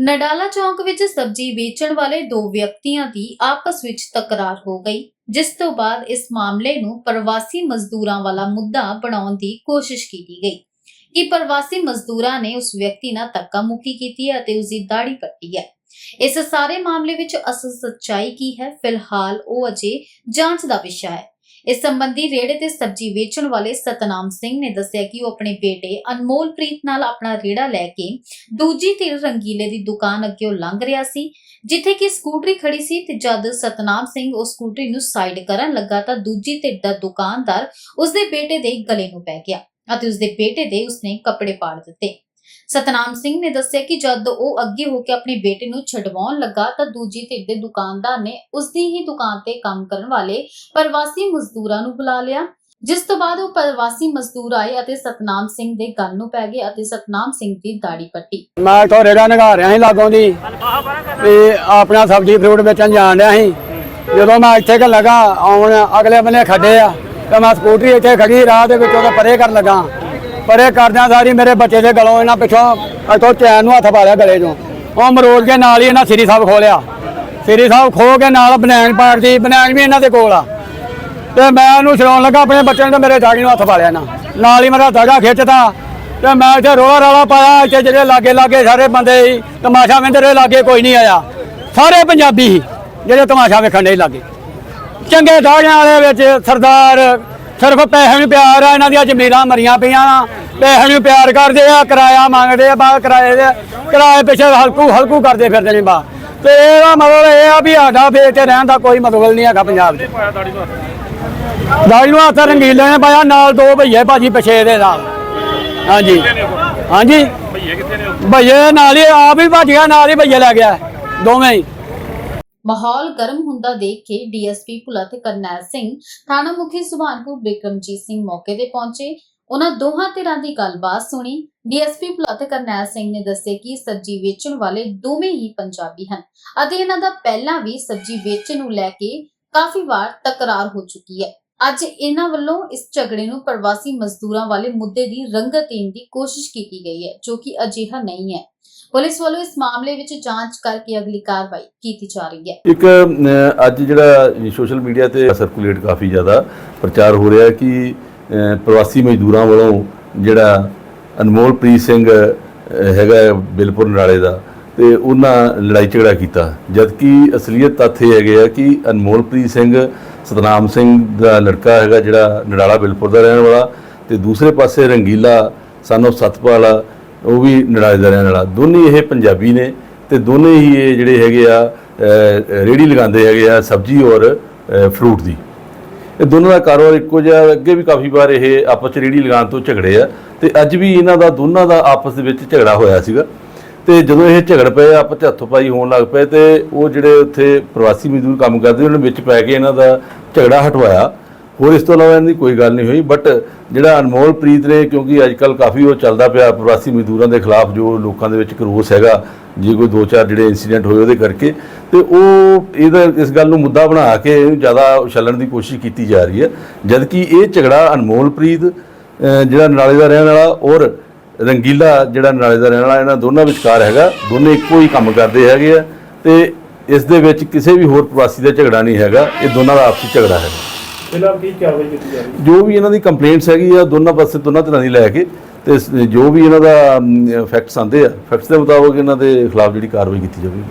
ਨਡਾਲਾ ਚੌਂਕ ਵਿੱਚ ਸਬਜ਼ੀ ਵੇਚਣ ਵਾਲੇ ਦੋ ਵਿਅਕਤੀਆਂ ਦੀ ਆਪਸ ਵਿੱਚ ਤਕਰਾਰ ਹੋ ਗਈ, ਜਿਸ ਤੋਂ ਬਾਅਦ ਇਸ ਮਾਮਲੇ ਨੂੰ ਪ੍ਰਵਾਸੀ ਮਜ਼ਦੂਰਾਂ ਵਾਲਾ ਮੁੱਦਾ ਬਣਾਉਣ ਦੀ ਕੋਸ਼ਿਸ਼ ਕੀਤੀ ਗਈ। ਕਿ ਪ੍ਰਵਾਸੀ ਮਜ਼ਦੂਰਾਂ ਨੇ ਉਸ ਵਿਅਕਤੀ ਨਾਲ ਧੱਕਾ ਮੁੱਕੀ ਕੀਤੀ ਹੈ ਅਤੇ ਉਸ ਦੀ ਦਾੜੀ ਕੱਟੀ ਹੈ। ਇਸ ਸਾਰੇ ਮਾਮਲੇ ਵਿੱਚ ਅਸਲ ਸੱਚਾਈ ਕੀ ਹੈ? ਫਿਲਹਾਲ ਉਹ ਅਜੇ ਜਾਂਚ ਦਾ ਵਿਸ਼ਾ ਹੈ। ਇਸ ਸੰਬੰਧੀ ਰੇੜੇ ਤੇ ਸਬਜ਼ੀ ਵੇਚਣ ਵਾਲੇ ਸਤਨਾਮ ਸਿੰਘ ਨੇ ਦੱਸਿਆ ਕਿ ਉਹ ਆਪਣੇ ਬੇਟੇ ਅਨਮੋਲ ਪ੍ਰੀਤ ਨਾਲ ਆਪਣਾ ਰੇੜਾ ਲੈ ਕੇ ਦੂਜੀ ਧਿਰ ਰੰਗੀਲੇ ਦੀ ਦੁਕਾਨ ਅੱਗੇ ਲੰਘ ਰਿਹਾ ਸੀ, ਜਿੱਥੇ ਕਿ ਸਕੂਟਰੀ ਖੜੀ ਸੀ ਤੇ ਜਦ ਸਤਨਾਮ ਸਿੰਘ ਉਸ ਸਕੂਟਰੀ ਨੂੰ ਸਾਈਡ ਕਰਨ ਲੱਗਾ ਤਾਂ ਦੂਜੀ ਧਿਰ ਦਾ ਦੁਕਾਨਦਾਰ ਉਸਦੇ ਬੇਟੇ ਦੇ ਗਲੇ ਨੂੰ ਪੈ ਗਿਆ ਅਤੇ ਉਸਦੇ ਬੇਟੇ ਦੇ ਉਸਨੇ ਕੱਪੜੇ ਪਾੜ ਦਿੱਤੇ। ਸਤਨਾਮ ਸਿੰਘ ਨੇ ਦੱਸਿਆ ਕਿ ਜਦ ਉਹ ਅੱਗੇ ਹੋ ਕੇ ਆਪਣੇ ਬੇਟੇ ਨੂੰ ਛਡਵਾਉਣ ਲੱਗਾ ਤਾਂ ਦੂਜੀ ਧਿਰ ਦੇ ਦੁਕਾਨਦਾਰ ਨੇ ਉਸਦੀ ਹੀ ਦੁਕਾਨ ਤੇ ਕੰਮ ਕਰਨ ਵਾਲੇ ਪ੍ਰਵਾਸੀ ਮਜ਼ਦੂਰਾਂ ਨੂੰ ਬੁਲਾ ਲਿਆ। ਜਿਸ ਤੋਂ ਬਾਅਦ ਉਹ ਪ੍ਰਵਾਸੀ ਮਜ਼ਦੂਰ ਆਏ ਅਤੇ ਸਤਨਾਮ ਸਿੰਘ ਦੇ ਗਲ ਨੂੰ ਪੈ ਗਏ ਅਤੇ ਸਤਨਾਮ ਸਿੰਘ ਦੀ ਦਾੜੀ ਪੱਟੀ। ਮੈਂ ਇੱਥੋਂ ਰੇੜਾ ਨਗਾ ਰਿਹਾ ਸੀ ਲਾਗੋਂ ਦੀ ਤੇ ਆਪਣਾ ਸਬਜ਼ੀ ਫਰੂਟ ਵੇਚਣ ਜਾਣ ਰਿਹਾ ਸੀ। ਜਦੋਂ ਮੈਂ ਇੱਥੇ ਕਿ ਲਗਾ, ਆਉਣ ਅਗਲੇ ਬੰਨੇ ਖੱਡੇ ਆ, ਤੇ ਮੈਂ ਸਕੂਟਰੀ ਇੱਥੇ ਖੜੀ ਰਾਹ ਦੇ ਵਿੱਚ ਉਹਦਾ ਪਰੇ ਕਰਨ ਲੱਗਾ। ਪਰੇ ਕਰਦਿਆਂ ਸਾਰੀ ਮੇਰੇ ਬੱਚੇ ਦੇ ਗਲੋਂ ਇਹਨਾਂ ਪਿੱਛੋਂ ਇੱਥੋਂ ਚੈਨ ਨੂੰ ਹੱਥ ਪਾ ਲਿਆ ਗਲੇ 'ਚੋਂ। ਉਹ ਮਰੋੜ ਕੇ ਨਾਲ ਹੀ ਇਹਨਾਂ ਸ੍ਰੀ ਸਾਹਿਬ ਖੋਲਿਆ। ਸ੍ਰੀ ਸਾਹਿਬ ਖੋ ਕੇ ਨਾਲ ਬਨੈਣ ਪਾੜਦੀ ਬਨੈਣ ਵੀ ਇਹਨਾਂ ਦੇ ਕੋਲ ਆ। ਤੇ ਮੈਂ ਉਹਨੂੰ ਛਡਾਉਣ ਲੱਗਾ, ਆਪਣੇ ਬੱਚੇ ਨੂੰ ਤੇ ਮੇਰੇ ਦਾੜੀ ਨੂੰ ਹੱਥ ਪਾ ਲਿਆ ਨਾ ਨਾਲ ਹੀ ਮੇਰਾ ਦਾੜਾ ਖਿੱਚਤਾ। ਤੇ ਮੈਂ ਇੱਥੇ ਰੋਲਾ ਰਾਲਾ ਪਾਇਆ, ਇੱਥੇ ਜਿਹੜੇ ਲਾਗੇ ਲਾਗੇ ਸਾਰੇ ਬੰਦੇ ਸੀ, ਤਮਾਸ਼ਾ ਵੇਂਦੇ ਰਹੇ ਲਾਗੇ ਕੋਈ ਨਹੀਂ ਆਇਆ। ਸਾਰੇ ਪੰਜਾਬੀ ਸੀ, ਜਿਹੜੇ ਤਮਾਸ਼ਾ ਵੇਖਣ ਦੇ ਲਾਗੇ। ਚੰਗੇ ਦਾੜਿਆਂ ਵਾਲੇ ਵਿੱਚ ਸਰਦਾਰ ਸਿਰਫ ਪੈਸੇ ਨੂੰ ਪਿਆਰ ਆ, ਇਹਨਾਂ ਦੀਆਂ ਜ਼ਮੀਰਾਂ ਮਰੀਆਂ ਪਈਆਂ ਪੈਸੇ ਨੂੰ ਪਿਆਰ ਕਰਦੇ ਆ, ਕਿਰਾਇਆ ਮੰਗਦੇ ਆ, ਬਾ ਕਿਰਾਏ ਦੇ, ਕਿਰਾਏ ਪਿੱਛੇ ਹਲਕੂ ਹਲਕੂ ਕਰਦੇ ਫਿਰਦੇ ਨੇ ਬਾ। ਤੇ ਇਹਦਾ ਮਤਲਬ ਇਹ ਆ ਵੀ ਸਾਡਾ ਵੇਚ ਕੇ ਰਹਿਣ ਦਾ ਕੋਈ ਮਤਲਬ ਨਹੀਂ ਹੈਗਾ ਪੰਜਾਬ 'ਚ। ਦਾੜੀ ਨੂੰ ਹੱਥ ਰੰਗੀਲੇ ਨੇ ਪਾਇਆ, ਨਾਲ ਦੋ ਭਈਏ ਭਾਜੀ ਪਿਛੇ ਦੇ ਨਾਲ। ਹਾਂਜੀ। ਹਾਂਜੀ। ਭਈਏ ਕਿੱਥੇ ਨੇ ਭਈਏ ਨਾਲ ਹੀ, ਆਪ ਹੀ ਭੱਜ ਗਿਆ, ਨਾਲ ਹੀ ਭਈਏ ਲੈ ਗਿਆ, ਦੋਵੇਂ ਹੀ। ਮਾਹੌਲ ਗਰਮ ਹੁੰਦਾ ਦੇਖ ਕੇ ਡੀਐਸਪੀ ਭੁਲਤ ਕਰਨੈਲ ਸਿੰਘ, ਥਾਣਾ ਮੁਖੀ ਸੁਭਾਨਪੁਰ ਬਿਕਰਮਜੀਤ ਸਿੰਘ ਮੌਕੇ ਤੇ ਪਹੁੰਚੇ। ਉਹਨਾਂ ਦੋਹਾਂ ਧਿਰਾਂ ਦੀ ਗੱਲਬਾਤ ਸੁਣੀ। ਡੀਐਸਪੀ ਭੁਲਤ ਕਰਨੈਲ ਸਿੰਘ ਨੇ ਦੱਸਿਆ ਕਿ ਸਬਜ਼ੀ ਵੇਚਣ ਵਾਲੇ ਦੋਵੇਂ ਹੀ ਪੰਜਾਬੀ ਹਨ ਅਤੇ ਇਹਨਾਂ ਦਾ ਪਹਿਲਾਂ ਵੀ ਸਬਜ਼ੀ ਵੇਚਣ ਨੂੰ ਲੈ ਕੇ ਕਾਫੀ ਵਾਰ ਤਕਰਾਰ ਹੋ ਚੁੱਕੀ ਹੈ। ਅੱਜ ਇਹਨਾਂ ਵੱਲੋਂ ਇਸ ਝਗੜੇ ਨੂੰ ਪ੍ਰਵਾਸੀ ਮਜ਼ਦੂਰਾਂ ਵਾਲੇ ਮੁੱਦੇ ਦੀ ਰੰਗਤ ਦੇਣ ਦੀ ਕੋਸ਼ਿਸ਼ ਕੀਤੀ ਗਈ ਹੈ, ਜੋ ਕਿ ਅਜਿਹਾ ਨਹੀਂ ਹੈ। ਪੁਲਿਸ ਵੱਲੋਂ ਇਸ ਮਾਮਲੇ ਵਿੱਚ ਜਾਂਚ ਕਰਕੇ ਅਗਲੀ ਕਾਰਵਾਈ ਕੀਤੀ ਜਾ ਰਹੀ ਹੈ। ਇੱਕ ਅ, ਅੱਜ ਜਿਹੜਾ ਸੋਸ਼ਲ ਮੀਡੀਆ ਤੇ ਸਰਕੂਲੇਟ ਕਾਫੀ ਜ਼ਿਆਦਾ ਪ੍ਰਚਾਰ ਹੋ ਰਿਹਾ ਕਿ ਅ, ਪ੍ਰਵਾਸੀ ਮਜ਼ਦੂਰਾਂ ਵੱਲੋਂ ਜਿਹੜਾ ਅਨਮੋਲਪ੍ਰੀਤ ਸਿੰਘ ਅ, ਹੈਗਾ ਬਿਲਪੁਰ ਨਾਲੇ ਦਾ ਤੇ ਉਹਨਾਂ ਲੜਾਈ ਝਗੜਾ ਕੀਤਾ। ਜਦਕਿ ਅਸਲੀਅਤ ਤੱਥ ਇਹ ਹੈਗੇ ਆ ਕਿ ਅਨਮੋਲਪ੍ਰੀਤ ਸਿੰਘ ਸਤਨਾਮ ਸਿੰਘ ਦਾ ਲੜਕਾ ਹੈਗਾ ਜਿਹੜਾ ਨੜਾਲਾ ਬਿਲਪੁਰ ਦਾ ਰਹਿਣ ਵਾਲਾ ਤੇ ਦੂਸਰੇ ਪਾਸੇ ਰੰਗੀਲਾ ਸਾਨੂੰ ਸਤਪਾਲ ਉਹ ਵੀ ਨਡਾਲੇ ਦਾ ਰਹਿਣ ਵਾਲਾ। ਦੋਨੇ ਇਹ ਪੰਜਾਬੀ ਨੇ ਤੇ ਦੋਨੇ ਹੀ ਇਹ ਜਿਹੜੇ ਹੈਗੇ ਆ ਅ, ਰੇਹੜੀ ਲਗਾਉਂਦੇ ਹੈਗੇ ਆ ਸਬਜ਼ੀ ਔਰ ਫਰੂਟ ਦੀ। ਇਹ ਦੋਨਾਂ ਦਾ ਕਾਰੋਬਾਰ ਇੱਕੋ ਜਿਹਾ ਅੱਗੇ ਵੀ ਕਾਫੀ ਵਾਰ ਇਹ ਆਪਸ ਚ ਰੇਹੜੀ ਲਗਾਉਣ ਤੋਂ ਝਗੜੇ ਆ ਤੇ ਅੱਜ ਵੀ ਇਹਨਾਂ ਦਾ ਦੋਨਾਂ ਦਾ ਆਪਸ ਦੇ ਵਿੱਚ ਝਗੜਾ ਹੋਇਆ ਸੀਗਾ। ਤੇ ਜਦੋਂ ਇਹ ਝਗੜ ਪਏ ਆਪਸ ਚ ਹੱਥੋਂ-ਪਾਈ ਹੋਣ ਲੱਗ ਪਏ ਤੇ ਉਹ ਜਿਹੜੇ ਉੱਥੇ ਪ੍ਰਵਾਸੀ ਮਜ਼ਦੂਰ ਕੰਮ ਕਰਦੇ ਉਹਨਾਂ ਨੇ ਵਿੱਚ ਪੈ ਕੇ ਇਹਨਾਂ ਦਾ ਝਗੜਾ ਹਟਵਾਇਆ। ਹੋਰ ਇਸ ਤੋਂ ਇਲਾਵਾ ਇਹਨਾਂ ਦੀ ਕੋਈ ਗੱਲ ਨਹੀਂ ਹੋਈ ਬਟ ਜਿਹੜਾ ਅਨਮੋਲ ਪ੍ਰੀਤ ਨੇ, ਕਿਉਂਕਿ ਅੱਜ ਕੱਲ ਕਾਫੀ ਉਹ ਚੱਲਦਾ ਪਿਆ ਪ੍ਰਵਾਸੀ ਮਜ਼ਦੂਰਾਂ ਦੇ ਖਿਲਾਫ, ਜੋ ਲੋਕਾਂ ਦੇ ਵਿੱਚ ਕਰੋਸ ਹੈਗਾ, ਜੇ ਕੋਈ ਦੋ ਚਾਰ ਜਿਹੜੇ ਇਨਸੀਡੈਂਟ ਹੋਏ ਉਹਦੇ ਕਰਕੇ, ਤੇ ਉਹ ਇਹਦਾ ਇਸ ਗੱਲ ਨੂੰ ਮੁੱਦਾ ਬਣਾ ਕੇ ਇਹਨੂੰ ਜ਼ਿਆਦਾ ਉਛਲਣ ਦੀ ਕੋਸ਼ਿਸ਼ ਕੀਤੀ ਜਾ ਰਹੀ ਹੈ, ਜਦਕਿ ਇਹ ਝਗੜਾ ਅਨਮੋਲ ਪ੍ਰੀਤ ਜਿਹੜਾ ਨਾਲੇ ਦਾ ਰਹਿਣ ਵਾਲਾ ਔਰ ਰੰਗੀਲਾ ਜਿਹੜਾ ਨਾਲੇ ਦਾ ਰਹਿਣ ਵਾਲਾ, ਇਹਨਾਂ ਦੋਨਾਂ ਵਿਚਕਾਰ ਹੈਗਾ, ਦੋਨੇ ਇੱਕੋ ਹੀ ਕੰਮ ਕਰਦੇ ਹੈਗੇ ਆ, ਤੇ ਇਸ ਦੇ ਵਿੱਚ ਕਿਸੇ ਵੀ ਹੋਰ ਪ੍ਰਵਾਸੀ ਦਾ ਝਗੜਾ ਨਹੀਂ ਹੈਗਾ, ਇਹ ਦੋਨਾਂ ਦਾ ਆਪਸੀ ਝਗੜਾ ਹੈ। ਫਿਲਹਾਲ ਕੀ ਕਾਰਵਾਈ ਕੀਤੀ ਜਾ ਰਹੀ ਜੋ ਵੀ ਇਹਨਾਂ ਦੀ ਕੰਪਲੇਂਟਸ ਹੈਗੀ ਆ, ਦੋਨਾਂ ਪਾਸੇ ਦੋਨਾਂ ਤਰ੍ਹਾਂ ਦੀ ਲੈ ਕੇ ਤੇ ਜੋ ਵੀ ਇਹਨਾਂ ਦਾ ਫੈਕਟਸ ਆਂਦੇ ਆ ਫੈਕਟਸ ਦੇ ਮੁਤਾਬਕ ਇਹਨਾਂ ਦੇ ਖਿਲਾਫ ਜਿਹੜੀ ਕਾਰਵਾਈ ਕੀਤੀ ਜਾਵੇਗੀ।